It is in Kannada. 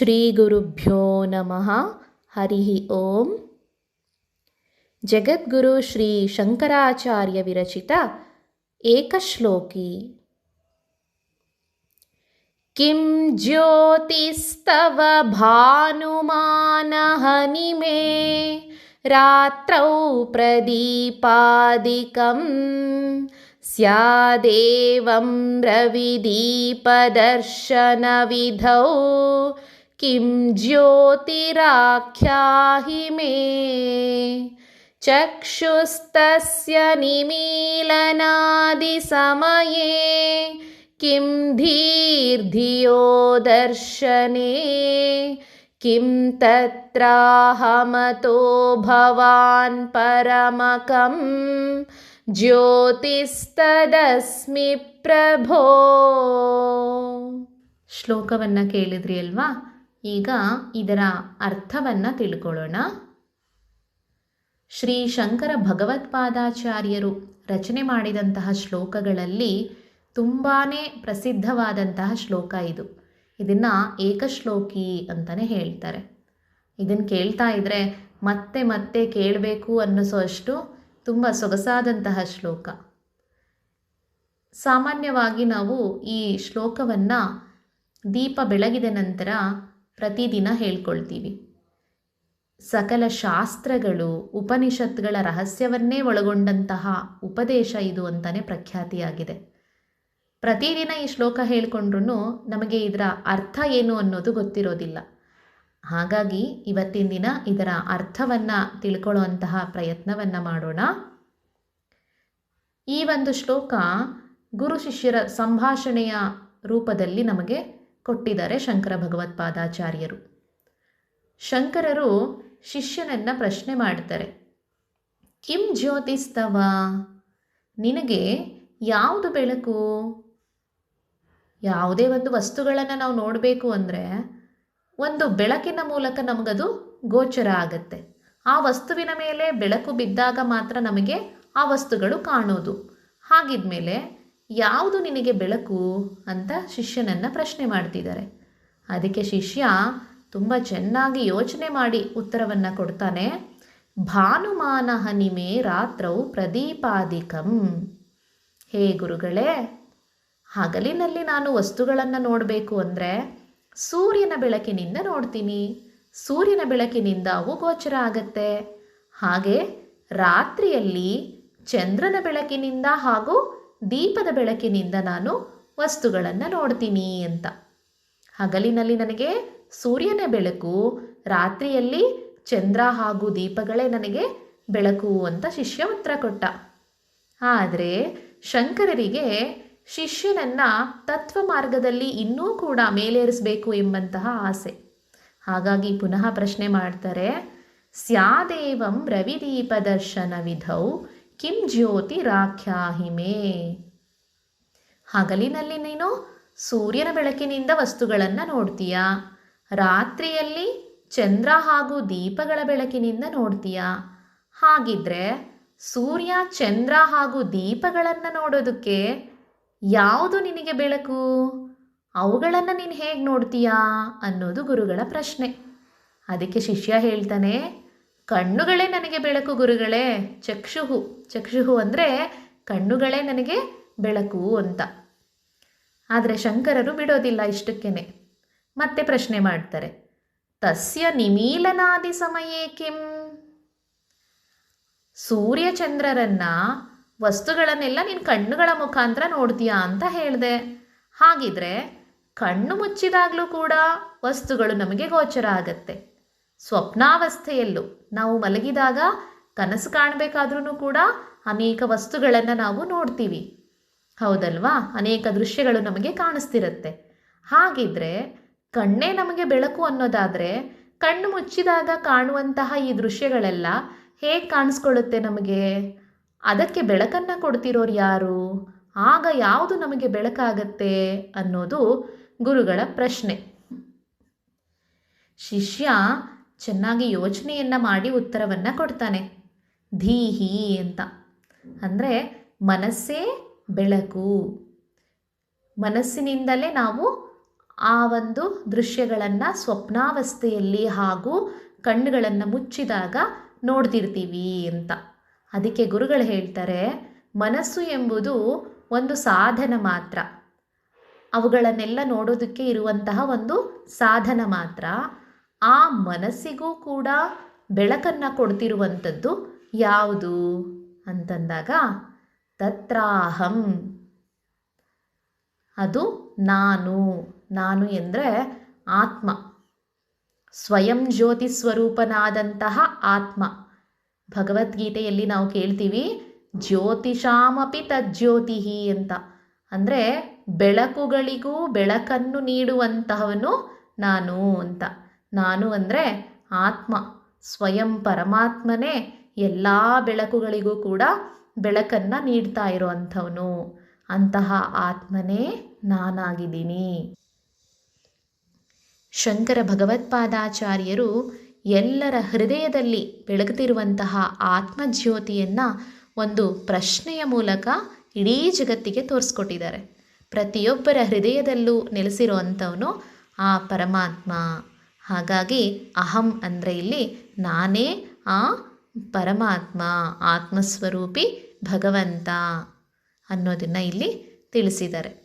श्रीगुरुभ्यो नमः। हरिः ओम्। जगद्गुरुश्रीशङ्कराचार्यविरचित एकश्लोकी। किं ज्योतिस्तव भानुमानहनिमे रात्रौ प्रदीपादिकं स्यादेवं रविदीपदर्शनविधौ किं ज्योतिराख्याहि मे चक्षुस्तस्य निमीलनादिसमये किं धीर्धियो दर्शने किं तत्राहमतो भवान् परमकं ಜ್ಯೋತಿಸ್ತದಸ್ಮಿ ಪ್ರಭೋ ಶ್ಲೋಕವನ್ನು ಕೇಳಿದ್ರಿ ಅಲ್ವಾ ಈಗ ಇದರ ಅರ್ಥವನ್ನು ತಿಳ್ಕೊಳ್ಳೋಣ. ಶ್ರೀ ಶಂಕರ ಭಗವತ್ಪಾದಾಚಾರ್ಯರು ರಚನೆ ಮಾಡಿದಂತಹ ಶ್ಲೋಕಗಳಲ್ಲಿ ತುಂಬಾ ಪ್ರಸಿದ್ಧವಾದಂತಹ ಶ್ಲೋಕ ಇದು. ಇದನ್ನು ಏಕಶ್ಲೋಕಿ ಅಂತಲೇ ಹೇಳ್ತಾರೆ. ಇದನ್ನು ಕೇಳ್ತಾ ಇದ್ದರೆ ಮತ್ತೆ ಮತ್ತೆ ಕೇಳಬೇಕು ಅನ್ನಿಸೋಷ್ಟು ತುಂಬ ಸೊಗಸಾದಂತಹ ಶ್ಲೋಕ. ಸಾಮಾನ್ಯವಾಗಿ ನಾವು ಈ ಶ್ಲೋಕವನ್ನು ದೀಪ ಬೆಳಗಿದ ನಂತರ ಪ್ರತಿದಿನ ಹೇಳ್ಕೊಳ್ತೀವಿ. ಸಕಲ ಶಾಸ್ತ್ರಗಳು, ಉಪನಿಷತ್ಗಳ ರಹಸ್ಯವನ್ನೇ ಒಳಗೊಂಡಂತಹ ಉಪದೇಶ ಇದು ಅಂತಲೇ ಪ್ರಖ್ಯಾತಿಯಾಗಿದೆ. ಪ್ರತಿದಿನ ಈ ಶ್ಲೋಕ ಹೇಳ್ಕೊಂಡ್ರೂ ನಮಗೆ ಇದರ ಅರ್ಥ ಏನು ಅನ್ನೋದು ಗೊತ್ತಿರೋದಿಲ್ಲ. ಹಾಗಾಗಿ ಇವತ್ತಿನ ದಿನ ಇದರ ಅರ್ಥವನ್ನು ತಿಳ್ಕೊಳ್ಳುವಂತಹ ಪ್ರಯತ್ನವನ್ನು ಮಾಡೋಣ. ಈ ಒಂದು ಶ್ಲೋಕ ಗುರು ಶಿಷ್ಯರ ಸಂಭಾಷಣೆಯ ರೂಪದಲ್ಲಿ ನಮಗೆ ಕೊಟ್ಟಿದ್ದಾರೆ ಶಂಕರ ಭಗವತ್ಪಾದಾಚಾರ್ಯರು ಶಂಕರರು ಶಿಷ್ಯನನ್ನು ಪ್ರಶ್ನೆ ಮಾಡ್ತಾರೆ. ಕಿಂ ಜ್ಯೋತಿಸ್ತವ? ನಿನಗೆ ಯಾವುದು ಬೆಳಕು? ಯಾವುದೇ ಒಂದು ವಸ್ತುಗಳನ್ನು ನಾವು ನೋಡಬೇಕು ಅಂದರೆ ಒಂದು ಬೆಳಕಿನ ಮೂಲಕ ನಮಗದು ಗೋಚರ ಆಗುತ್ತೆ. ಆ ವಸ್ತುವಿನ ಮೇಲೆ ಬೆಳಕು ಬಿದ್ದಾಗ ಮಾತ್ರ ನಮಗೆ ಆ ವಸ್ತುಗಳು ಕಾಣೋದು. ಹಾಗಿದ್ಮೇಲೆ ಯಾವುದು ನಿನಗೆ ಬೆಳಕು ಅಂತ ಶಿಷ್ಯನನ್ನು ಪ್ರಶ್ನೆ ಮಾಡ್ತಿದ್ದಾರೆ. ಅದಕ್ಕೆ ಶಿಷ್ಯ, ತುಂಬ ಚೆನ್ನಾಗಿ ಯೋಚನೆ ಮಾಡಿ ಉತ್ತರವನ್ನು ಕೊಡ್ತಾನೆ. ಭಾನುಮಾನ ಹನಿಮೆ ರಾತ್ರೌ ಪ್ರದೀಪಾದಿಕಂ. ಹೇ ಗುರುಗಳೇ, ಹಗಲಿನಲ್ಲಿ ನಾನು ವಸ್ತುಗಳನ್ನು ನೋಡಬೇಕು ಅಂದರೆ ಸೂರ್ಯನ ಬೆಳಕಿನಿಂದ ನೋಡ್ತೀನಿ. ಸೂರ್ಯನ ಬೆಳಕಿನಿಂದ ಅವು ಗೋಚರ ಆಗತ್ತೆ. ಹಾಗೆ ರಾತ್ರಿಯಲ್ಲಿ ಚಂದ್ರನ ಬೆಳಕಿನಿಂದ ಹಾಗೂ ದೀಪದ ಬೆಳಕಿನಿಂದ ನಾನು ವಸ್ತುಗಳನ್ನು ನೋಡ್ತೀನಿ ಅಂತ. ಹಗಲಿನಲ್ಲಿ ನನಗೆ ಸೂರ್ಯನ ಬೆಳಕು, ರಾತ್ರಿಯಲ್ಲಿ ಚಂದ್ರ ಹಾಗೂ ದೀಪಗಳೇ ನನಗೆ ಬೆಳಕು ಅಂತ ಶಿಷ್ಯ ಉತ್ತರ ಕೊಟ್ಟ. ಆದರೆ ಶಂಕರರಿಗೆ ಶಿಷ್ಯನನ್ನು ತತ್ವ ಮಾರ್ಗದಲ್ಲಿ ಇನ್ನೂ ಕೂಡ ಮೇಲೇರಿಸಬೇಕು ಎಂಬಂತಹ ಆಸೆ. ಹಾಗಾಗಿ ಪುನಃ ಪ್ರಶ್ನೆ ಮಾಡ್ತಾರೆ, ಸ್ಯಾದೇವಂ ರವಿದೀಪ ದರ್ಶನ ವಿಧೌ ಕಿಂ ಜ್ಯೋತಿ ರಾಖ್ಯಾಹಿಮೆ ಹಗಲಿನಲ್ಲಿ ನೀನು ಸೂರ್ಯನ ಬೆಳಕಿನಿಂದ ವಸ್ತುಗಳನ್ನು ನೋಡ್ತೀಯಾ. ರಾತ್ರಿಯಲ್ಲಿ ಚಂದ್ರ ಹಾಗೂ ದೀಪಗಳ ಬೆಳಕಿನಿಂದ ನೋಡ್ತೀಯಾ. ಹಾಗಿದ್ರೆ ಸೂರ್ಯ, ಚಂದ್ರ ಹಾಗೂ ದೀಪಗಳನ್ನು ನೋಡೋದಕ್ಕೆ ಯಾವುದು ನಿನಗೆ ಬೆಳಕು? ಅವುಗಳನ್ನು ನೀನು ಹೇಗೆ ನೋಡ್ತೀಯಾ ಅನ್ನೋದು ಗುರುಗಳ ಪ್ರಶ್ನೆ. ಅದಕ್ಕೆ ಶಿಷ್ಯ ಹೇಳ್ತಾನೆ ಕಣ್ಣುಗಳೇ ನನಗೆ ಬೆಳಕು ಗುರುಗಳೇ, ಚಕ್ಷುಹು. ಚಕ್ಷುಹು ಅಂದರೆ ಕಣ್ಣುಗಳೇ ನನಗೆ ಬೆಳಕು ಅಂತ. ಆದರೆ ಶಂಕರರು ಬಿಡೋದಿಲ್ಲ ಇಷ್ಟಕ್ಕೇನೆ. ಮತ್ತೆ ಪ್ರಶ್ನೆ ಮಾಡ್ತಾರೆ, ತಸ್ಯ ನಿಮೀಲನಾದಿ ಸಮಯೇ ಕಿಂ? ಸೂರ್ಯಚಂದ್ರರನ್ನ ವಸ್ತುಗಳನ್ನೆಲ್ಲ ನೀನು ಕಣ್ಣುಗಳ ಮುಖಾಂತರ ನೋಡ್ತೀಯಾ ಅಂತ ಹೇಳಿದೆ. ಹಾಗಿದ್ರೆ ಕಣ್ಣು ಮುಚ್ಚಿದಾಗಲೂ ಕೂಡ ವಸ್ತುಗಳು ನಮಗೆ ಗೋಚರ ಆಗತ್ತೆ. ಸ್ವಪ್ನಾವಸ್ಥೆಯಲ್ಲೂ ನಾವು ಮಲಗಿದಾಗ ಕನಸು ಕಾಣಬೇಕಾದ್ರೂ ಕೂಡ ಅನೇಕ ವಸ್ತುಗಳನ್ನು ನಾವು ನೋಡ್ತೀವಿ. ಹೌದಲ್ವಾ? ಅನೇಕ ದೃಶ್ಯಗಳು ನಮಗೆ ಕಾಣಿಸ್ತಿರುತ್ತೆ. ಹಾಗಿದ್ರೆ ಕಣ್ಣೇ ನಮಗೆ ಬೆಳಕು ಅನ್ನೋದಾದರೆ ಕಣ್ಣು ಮುಚ್ಚಿದಾಗ ಕಾಣುವಂತಹ ಈ ದೃಶ್ಯಗಳೆಲ್ಲ ಹೇಗೆ ಕಾಣಿಸ್ಕೊಳ್ಳುತ್ತೆ ನಮಗೆ? ಅದಕ್ಕೆ ಬೆಳಕನ್ನು ಕೊಡ್ತಿರೋರು ಯಾರು? ಆಗ ಯಾವುದು ನಮಗೆ ಬೆಳಕಾಗತ್ತೆ ಅನ್ನೋದು ಗುರುಗಳ ಪ್ರಶ್ನೆ. ಶಿಷ್ಯ ಚೆನ್ನಾಗಿ ಯೋಚನೆಯನ್ನು ಮಾಡಿ ಉತ್ತರವನ್ನು ಕೊಡ್ತಾನೆ. ಧೀಹಿ ಅಂತ. ಅಂದರೆ ಮನಸ್ಸೇ ಬೆಳಕು. ಮನಸ್ಸಿನಿಂದಲೇ ನಾವು ಆ ಒಂದು ದೃಶ್ಯಗಳನ್ನು ಸ್ವಪ್ನಾವಸ್ಥೆಯಲ್ಲಿ ಹಾಗೂ ಕಣ್ಣುಗಳನ್ನು ಮುಚ್ಚಿದಾಗ ನೋಡ್ತಿರ್ತೀವಿ ಅಂತ. ಅದಕ್ಕೆ ಗುರುಗಳು ಹೇಳ್ತಾರೆ, ಮನಸ್ಸು ಎಂಬುದು ಒಂದು ಸಾಧನ ಮಾತ್ರ. ಅವುಗಳನ್ನೆಲ್ಲ ನೋಡೋದಕ್ಕೆ ಇರುವಂತಹ ಒಂದು ಸಾಧನ ಮಾತ್ರ. ಆ ಮನಸ್ಸಿಗೂ ಕೂಡ ಬೆಳಕನ್ನು ಕೊಡ್ತಿರುವಂಥದ್ದು ಯಾವುದು? ಅಂತಂದಾಗ ತತ್ರಾಹಂ. ಅದು ನಾನು. ನಾನು ಎಂದರೆ ಆತ್ಮ. ಸ್ವಯಂ ಜ್ಯೋತಿ ಸ್ವರೂಪನಾದಂತಹ ಆತ್ಮ. ಭಗವದ್ಗೀತೆಯಲ್ಲಿ ನಾವು ಕೇಳ್ತೀವಿ, ಜ್ಯೋತಿಷಾಮಪಿ ತಜ್ಜ್ಯೋತಿ ಅಂತ. ಅಂದರೆ ಬೆಳಕುಗಳಿಗೂ ಬೆಳಕನ್ನು ನೀಡುವಂತಹವನು ನಾನು ಅಂತ. ನಾನು ಅಂದರೆ ಆತ್ಮ. ಸ್ವಯಂ ಪರಮಾತ್ಮನೇ ಎಲ್ಲ ಬೆಳಕುಗಳಿಗೂ ಕೂಡ ಬೆಳಕನ್ನು ನೀಡ್ತಾ ಇರೋವಂಥವನು. ಅಂತಹ ಆತ್ಮನೇ ನಾನಾಗಿದ್ದೀನಿ. ಶಂಕರ ಭಗವತ್ಪಾದಾಚಾರ್ಯರು ಎಲ್ಲರ ಹೃದಯದಲ್ಲಿ ಬೆಳಗುತ್ತಿರುವಂತಹ ಆತ್ಮಜ್ಯೋತಿಯನ್ನು ಒಂದು ಪ್ರಶ್ನೆಯ ಮೂಲಕ ಇಡೀ ಜಗತ್ತಿಗೆ ತೋರಿಸ್ಕೊಟ್ಟಿದ್ದಾರೆ. ಪ್ರತಿಯೊಬ್ಬರ ಹೃದಯದಲ್ಲೂ ನೆಲೆಸಿರೋ ಆ ಪರಮಾತ್ಮ. ಹಾಗಾಗಿ ಅಹಂ ಅಂದರೆ ಇಲ್ಲಿ ನಾನೇ ಆ ಪರಮಾತ್ಮ ಆತ್ಮಸ್ವರೂಪಿ ಭಗವಂತ ಅನ್ನೋದನ್ನು ಇಲ್ಲಿ ತಿಳಿಸಿದ್ದಾರೆ.